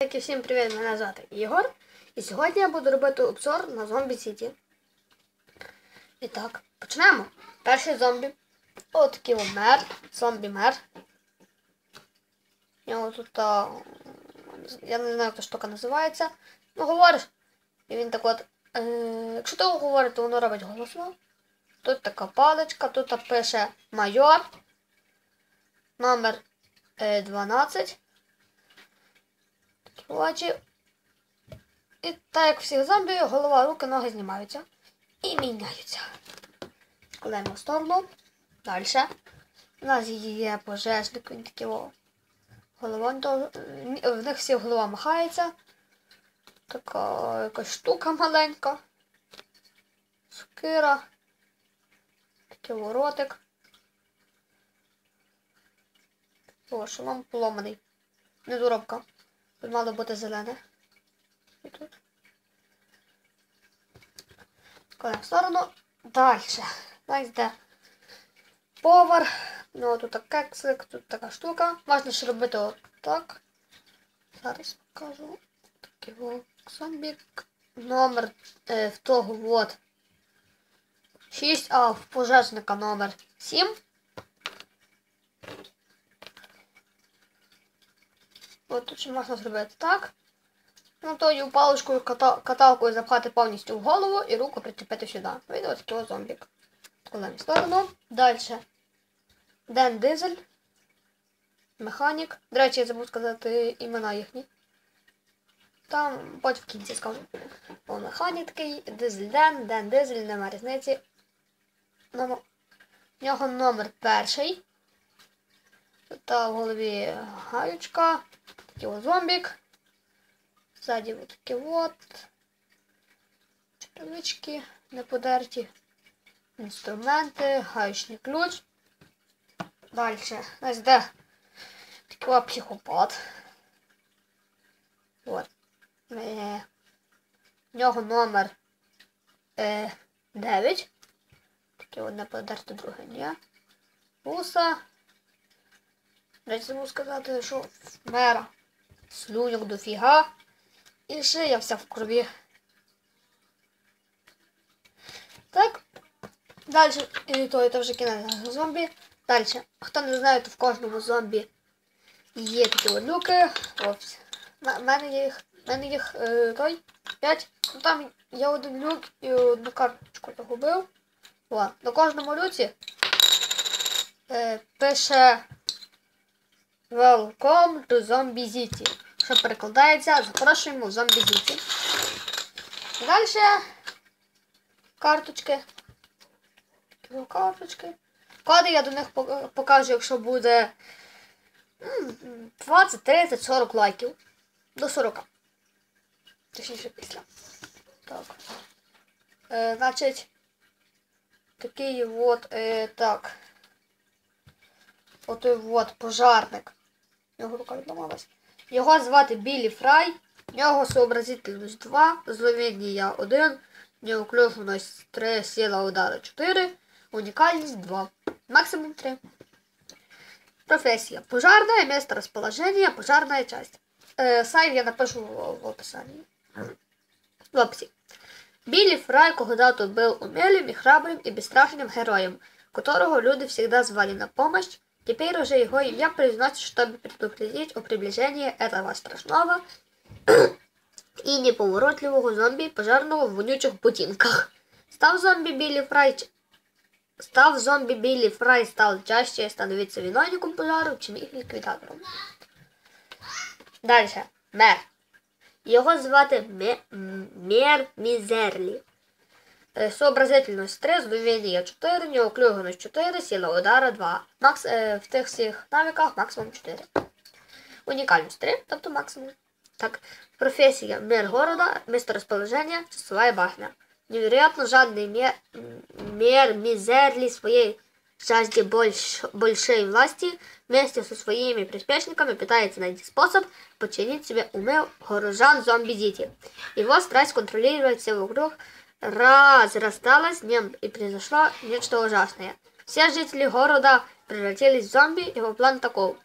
Так і всім привіт, мене звати Ігор. І сьогодні я буду робити обзор на зомбі Сіті. І так, почнемо. Перший зомбі. От мер. Зомбі мер. У тут. А, я не знаю, як та штука називається. Ну, говориш. І він так от. Е, якщо ти говориш, то воно робить голосно. Тут така паличка, тут пише майор. Номер е, 12 очі. І так як всіх зомбі, голова, руки, ноги знімаються. І міняються. Складаємо в сторону. Далі. У нас є пожежник, він такий о. Голова, в них всі голова махається. Така якась штука маленька. Сокира. Такий воротик. О, шолом поломаний. Недоробка. Тут мало бути зелене. І тут. Кладемо в сторону. Далі. Знаєте, де повар. Ну, тут кексик, тут така штука. Можна ще робити отак. Зараз покажу. Такий зомбік. Номер е, в того от 6, а в пожежника номер 7. От тут можна зробити так. Ну, тою паличкою каталкою запхати повністю в голову і руку причепити сюди. Вийде ось такий зомбік. Кладемо в сторону. Далі. Ден Дизель. Механік. До речі, я забув сказати імена їхні. Там потім в кінці скажу. О, механік такий, дизель Ден, Ден Дизель, нема різниці. В нього номер перший. Тут в голові гаючка. Такий от зомбік. Ззаді вот такі от. Черевички не подерті. Інструменти, гаючний ключ. Далі. Ось де такий от психопат. От. Е, в нього номер е, 9. Таке одне подерте, друге ні. Уса. Речі забув сказати, що мера слюнок дофіга. І шия вся в крові. Так. Далі, і то це вже кінець зомбі. Далі. Хто не знає, то в кожному зомбі є такі от люки. Ось. У мене їх. У мене їх е, той 5. Ну там є один люк і одну карточку загубив. На кожному люці е, пише Welcome to Zombie City. Що перекладається, запрошуємо в Zombie City. Далі карточки. Карточки. Коди я до них покажу, якщо буде 20, 30, 40 лайків. До 40. Точніше після. Так. Е, Значить, такий от, е, так. Отой от пожарник. Його рука відламалась. Його звати Білі Фрай. В нього сообразительність 2, зловіння 1, неуклюженість 3, сила удара 4, унікальність 2, максимум 3. Професія. Пожарная, место расположения, пожарная часть. Э, сайт я напишу в, в описании. В описі. Білі Фрай когда-то был умелым и храбрым и бесстрашным героем, которого люди всегда звали на помощь, Теперь уже его имя произносится, чтобы предупредить о приближении этого страшного и неповоротливого зомби, пожарного в вонючих ботинках. Став зомби Билли Фрай... Став зомби Билли Фрай стал чаще становиться виновником пожаров, чем их ликвидатором. Дальше. Мер. Його звати Мер Мізерлі. Е, сообразительність 3, здоров'я 4, неуклюженість 4, сила удара 2. Макс, е, в тих всіх навиках максимум 4. Унікальність 3, тобто максимум. Так, професія мир города, место расположения, часовая башня. Невероятно жадный мер, мер мизерли своей жажде больш, большой власти вместе со своими приспешниками пытается найти способ подчинить себе умы горожан зомби-дити. Его страсть контролировать все вокруг разрасталась днем и произошло нечто ужасное. Все жители города превратились в зомби, его план таков.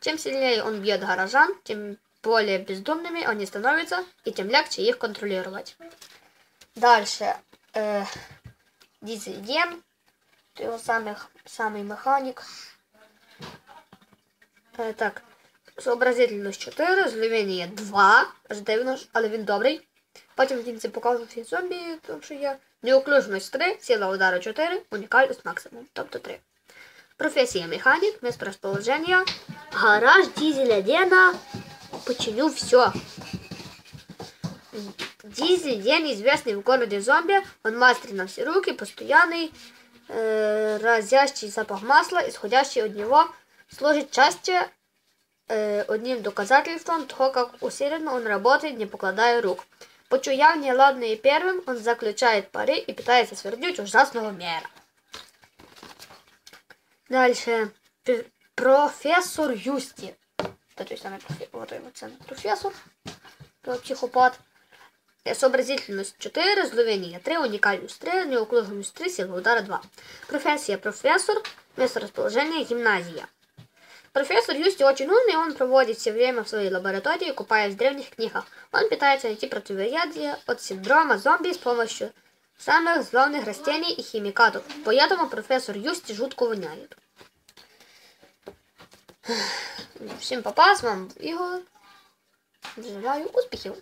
Чем сильнее он бьет горожан, тем более бездумными они становятся, и тем легче их контролировать. Дальше. Э, Дизельген. Його самий, самий механік. Е, так. Сообразительність 4, зловіння 2, аж дивно, ж, але він добрий. Потім в кінці покажу всі зомбі, тому що є. Неуклюжність 3, сила удару 4, унікальність максимум, тобто 3. Професія механік, место расположения. Гараж дизеля Дена. Починю все. Дизель Ден известный в городе зомби. Он мастер на все руки, постоянный, э, разящий запах масла, исходящий от него, служит части э, одним доказательством того, как усиленно он работает, не покладая рук. Почуяв неладное первым, он заключает пари и пытается свернуть ужасного мера. Дальше. П- Профессор Юсти. Это той самый профессор. Вот его ценный профессор. То психопат. Е, Сообразительність 4, зловіння 3, унікальність 3, неуклюженість 3, сила удара 2. Професія профессор, место расположения гимназия. Профессор Юсти очень умный, он проводит все время в своей лаборатории, купаясь в древних книгах. Он пытается найти противоядие от синдрома зомби с помощью самых зловных растений и химикатов. Поэтому профессор Юсти жутко воняет. Всім папа, з вами був Ігор. Желаю успіхів!